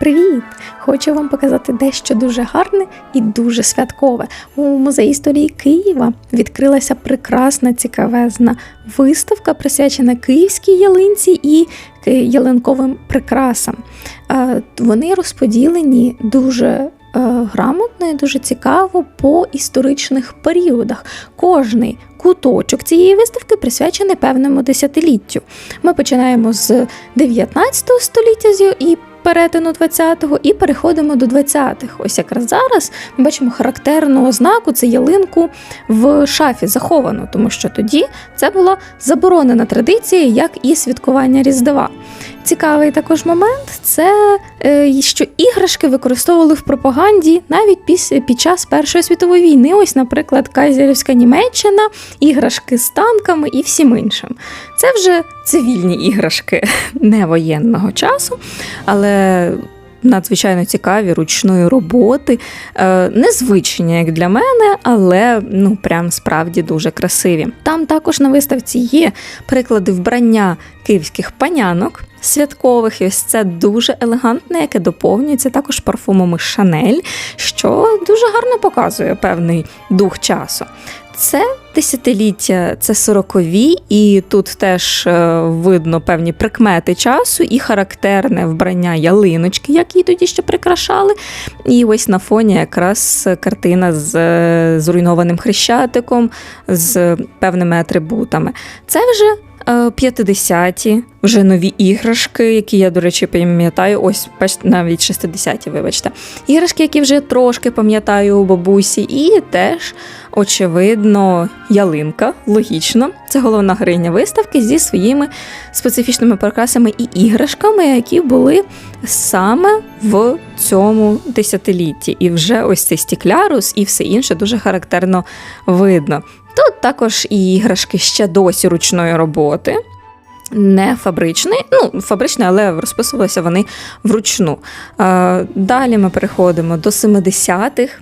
Привіт! Хочу вам показати дещо дуже гарне і дуже святкове. У музеї історії Києва відкрилася прекрасна цікавезна виставка, присвячена київській ялинці і ялинковим прикрасам. Вони розподілені дуже е, грамотно і дуже цікаво по історичних періодах. Кожний куточок цієї виставки присвячений певному десятиліттю. Ми починаємо з 19 століття і перетину 20-го і переходимо до 20-х. Ось якраз зараз ми бачимо характерну ознаку це ялинку в шафі заховану, тому що тоді це була заборонена традиція, як і святкування Різдва. Цікавий також момент це е, що іграшки використовували в пропаганді навіть під час Першої світової війни. Ось, наприклад, Кайзерівська Німеччина, іграшки з танками і всім іншим. Це вже цивільні іграшки не воєнного часу, але надзвичайно цікаві ручної роботи, е, незвичні, як для мене, але ну прям справді дуже красиві. Там також на виставці є приклади вбрання київських панянок. Святкових, і ось це дуже елегантне, яке доповнюється також парфумами Шанель, що дуже гарно показує певний дух часу. Це десятиліття, це сорокові, і тут теж е, видно певні прикмети часу і характерне вбрання ялиночки, як її тоді ще прикрашали. І ось на фоні якраз картина з е, зруйнованим хрещатиком, з певними атрибутами. Це вже е, 50-ті, вже нові іграшки, які я, до речі, пам'ятаю. Ось, навіть 60-ті, вибачте. Іграшки, які вже трошки пам'ятаю у бабусі, і теж, очевидно, ялинка, логічно. Це головна героїня виставки зі своїми специфічними прикрасами і іграшками, які були саме в цьому десятилітті. І вже ось цей стіклярус і все інше дуже характерно видно. Тут також і іграшки ще досі ручної роботи. Не фабричний, ну фабричний, але розписувалися вони вручну. Е, Далі ми переходимо до 70-х,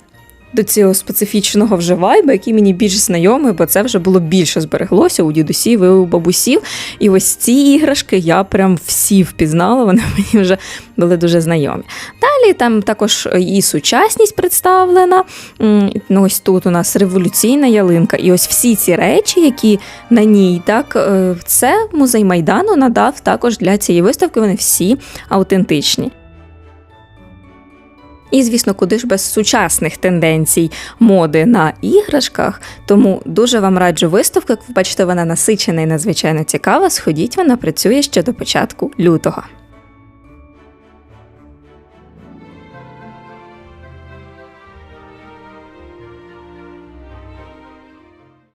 до цього специфічного вже вайбу, який мені більш знайомий, бо це вже було більше збереглося у дідусів і у бабусів. І ось ці іграшки я прям всі впізнала, вони мені вже були дуже знайомі. Далі там також і сучасність представлена. Ну, ось тут у нас революційна ялинка. І ось всі ці речі, які на ній, так, е, це музей Майдану надав також для цієї виставки. Вони всі автентичні. І, звісно, куди ж без сучасних тенденцій моди на іграшках. Тому дуже вам раджу виставку. Як ви бачите, вона насичена і надзвичайно цікава. Сходіть, вона працює ще до початку лютого.